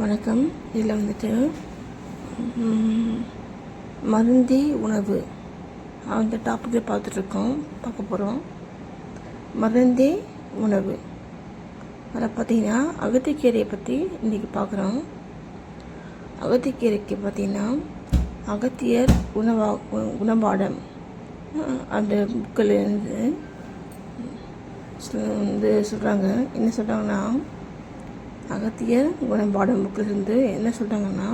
வணக்கம். இதில் வந்துட்டு மருந்தி உணவு. அந்த டாப்பிக்கை பார்த்துட்ருக்கோம். பார்க்க போகிறோம் மருந்தி உணவு. அதில் பார்த்தீங்கன்னா அகத்திக்கீரையை பற்றி இன்றைக்கி பார்க்குறோம். அகத்திக்கீரைக்கு பார்த்தீங்கன்னா அகத்தியர் உணவா உணவாடம். அந்த புக்கில் இருந்து வந்து சொல்கிறாங்க என்ன சொல்கிறாங்கன்னா அகத்தியர் குணப்பாடம் புக்கில் இருந்து என்ன சொல்கிறாங்கன்னா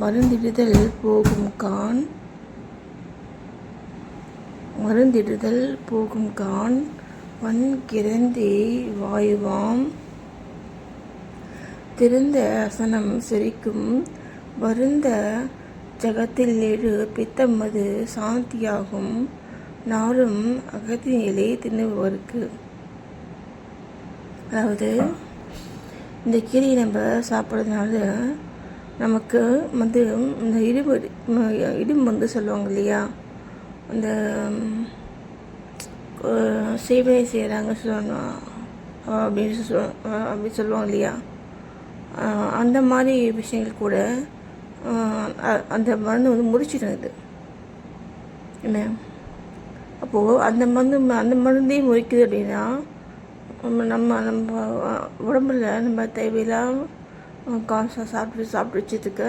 மருந்திடுதல் போகும் கான் மருந்திடுதல் போகும் கான் வன் கிரந்தி வாயுவாம். திருந்த அசனம் செரிக்கும் வருந்த ஜகத்தில் ஏழு பித்தமது சாந்தியாகும். நாளும் அகத்தியிலே தின்னுபவருக்கு. அதாவது இந்த கீரையை நம்ம சாப்பிட்றதுனால நமக்கு வந்து இந்த இடுப்பு இடும்பு வந்து சொல்லுவாங்க இல்லையா? அந்த ம், சேவை செய்கிறாங்க சொல்லணும் அப்படின்னு சொல் அப்படின்னு சொல்லுவாங்க இல்லையா? அந்த மாதிரி விஷயங்கள் கூட அந்த மருந்து வந்து முடிச்சிடுது என்ன? அப்போது அந்த மருந்து அந்த மருந்தே முறிக்குது அப்படின்னா நம்ம நம்ம நம்ம உடம்புல நம்ம தேவையில்லாம காசை சாப்பிட்டு சாப்பிட்டு வச்சதுக்கு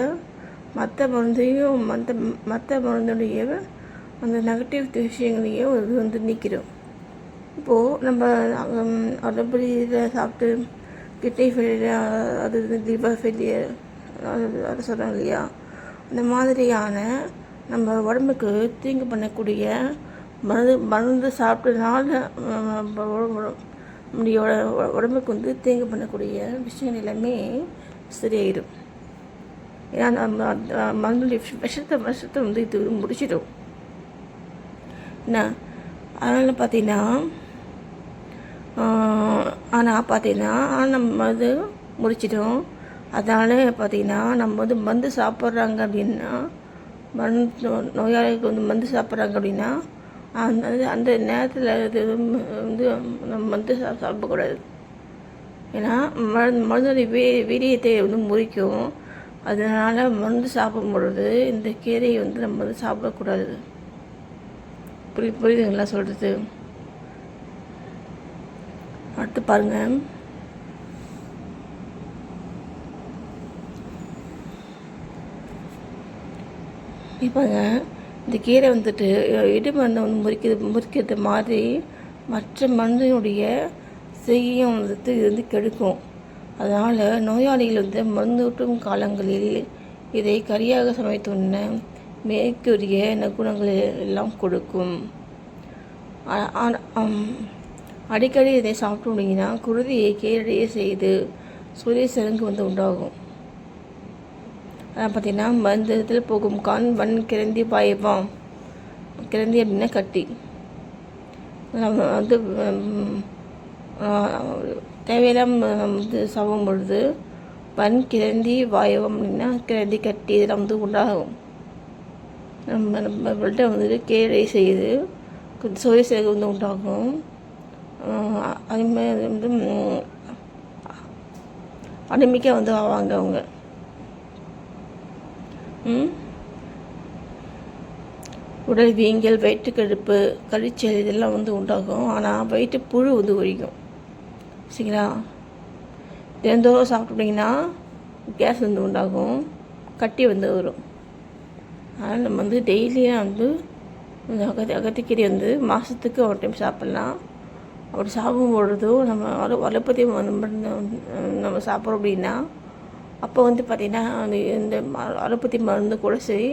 மற்ற மருந்தையும் மற்ற மற்ற மருந்துடைய அந்த நெகட்டிவ் விஷயங்களையும் இது வந்து நீக்கிடும் இப்போது நம்ம அரைப்படி சாப்பிட்டு கிட்னி ஃபெயிலியர் அது லிவர் ஃபெயிலியர் அது சொல்கிறோம் இல்லையா? அந்த மாதிரியான நம்ம உடம்புக்கு தீங்கு பண்ணக்கூடிய மருந்து மருந்து சாப்பிட்டதுனால உடம்பு- நம்முடைய உடம்புக்கு வந்து தீங்கு பண்ணக்கூடிய விஷயங்கள் எல்லாமே சரியாயிடும் ஏன்னா நம்ம அந்த மருந்துடைய விஷத்தை விஷத்தை வந்து இது முடிச்சிடும். என்ன அதனால் பார்த்தீங்கன்னா ஆனால் பார்த்தீங்கன்னா நம்ம வந்து முடிச்சிடும். அதனால் பார்த்தீங்கன்னா நம்ம வந்து மருந்து சாப்பிட்றாங்க அப்படின்னா மருந்து நோயாளிக்கு நோயாளிகளுக்கு வந்து மருந்து சாப்பிட்றாங்க அப்படின்னா அந்த அந்த- நேரத்தில் இது வந்து நம்ம மருந்து சா சாப்பிடக்கூடாது. ஏன்னா மருந்து மருந்துடைய வீ வீரியத்தை வந்து முறிக்கும். அதனால் மருந்து சாப்பிடும் பொழுது இந்த கீரையை வந்து நம்ம வந்து சாப்பிடக்கூடாது. புரி புரியுதுங்களா சொல்கிறது அடுத்து பாருங்கள் இப்போங்க இந்த கீரை வந்துட்டு இடு வந்து முறிக்கிறது முறிக்கிறது மாதிரி மற்ற மண்ணினுடைய செய்யும் வந்துட்டு இது வந்து கெடுக்கும். அதனால் நோயாளிகள் வந்து மருந்தூட்டும் காலங்களில் இதை கரியாக சமைத்து உண்ண மேற்கூறிய நற்குணங்களை எல்லாம் கொடுக்கும். அடிக்கடி இதை சாப்பிட்டு முடிங்கன்னா குருதியை கீழடைய செய்து சூரிய சருங்கு வந்து உண்டாகும். பார்த்தீங்கன்னா மந்திரத்தில் போகும் கான் வன் கிரந்தி பாயவாம் கிரந்தி அப்படின்னா கட்டி. வந்து தேவையில்லாம வந்து சாப்பிடும் பொழுது வன் கிரந்தி வாயவம் அப்படின்னா கிரந்தி கட்டி இதெல்லாம் வந்து உண்டாகும். நம்ம நம்ம வந்துட்டு கீழே செய்யுது சுவை சேகம் வந்து உண்டாகும். ஆஹ் வந்து அடிமைக்க வந்து ஆவாங்க அவங்க. உடல் வீங்கல் வயிற்றுக்கடுப்பு கழிச்சல் இதெல்லாம் வந்து உண்டாகும். ஆனால் வயிற்று புழு வந்து ஒழிக்கும் சரிங்களா? தினந்தோறும் சாப்பிட்டீங்கன்னா கேஸ் வந்து உண்டாகும். கட்டி வந்து வரும். அதனால் நம்ம வந்து டெய்லியாக வந்து அகத்தி அகத்திக்கீரை வந்து மாதத்துக்கு ஒரு டைம் சாப்பிட்லாம். அப்படி சாப்பிடும் பொழுதும் நம்ம வலு நம்ம சாப்பிட்றோம் அப்படின்னா அப்போ வந்து பார்த்திங்கன்னா அந்த இந்த அலோபதி மருந்து கூட சரி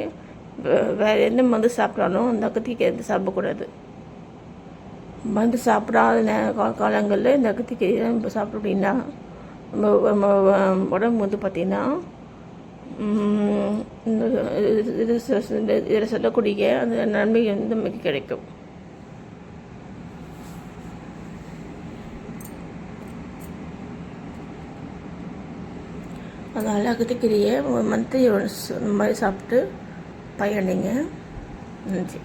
வே- வேறு எந்த மருந்து சாப்பிட்டாலும் அந்த அகத்திக்கீரை வந்து சாப்பிடக்கூடாது மருந்து சாப்பிடாத நே கா- காலங்களில் இந்த அகத்திக்கீரை நம்ம சாப்பிட்டோம் அப்படின்னா நம்ம நம்ம உடம்பு வந்து பார்த்திங்கன்னா இந்த இதில் சொல்லக்கூடிய அந்த நன்மை வந்து நமக்கு கிடைக்கும் அதனால் ஒரு மந்த்லி ஒன்ஸ் இந்த மாதிரி சாப்பிட்டு பயணிங்க நன்றி.